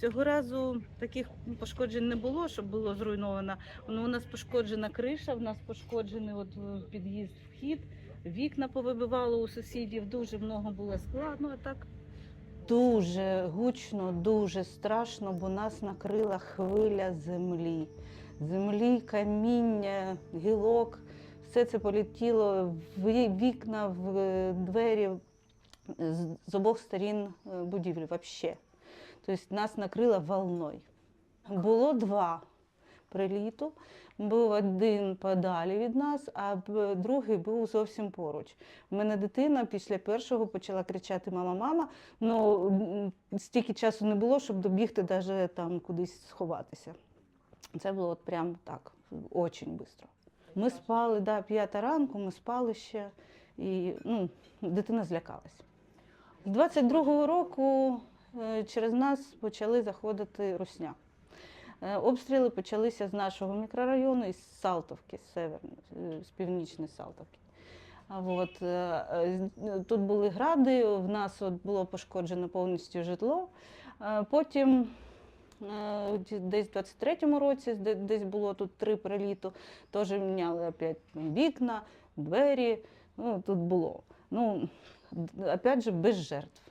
Цього разу таких пошкоджень не було, щоб було зруйновано. Ну, у нас пошкоджена криша, у нас пошкоджений от е, під'їзд, вхід, вікна повибивало у сусідів, дуже много було скла. Ну а так Дуже гучно, дуже страшно, бо нас накрила хвиля землі. Землі, каміння, гілок. Все це полетіло в вікна, в е, двері з, обох сторін е, будівлі взагалі. Тобто нас накрило волною. Було два приліту. Був один подалі від нас, а другий був зовсім поруч. У мене дитина після першого почала кричати Мама, мама. Ну стільки часу не було, щоб добігти навіть там кудись сховатися. Це було от прям так, дуже швидко. Ми спали, да, п'ята ранку, ми спали ще, і ну, дитина злякалась. З 22-го року через нас почали заходити русня. Е, Обстріли почалися з нашого мікрорайону, із Салтовки, з северної, е, з північної Салтовки. От, е, е, тут були гради, в нас от було пошкоджено повністю житло. Е, Потім е, десь в 23-му році, десь було тут три приліту, теж міняли опять вікна, двері. Ну, тут було. Ну, опять же, без жертв.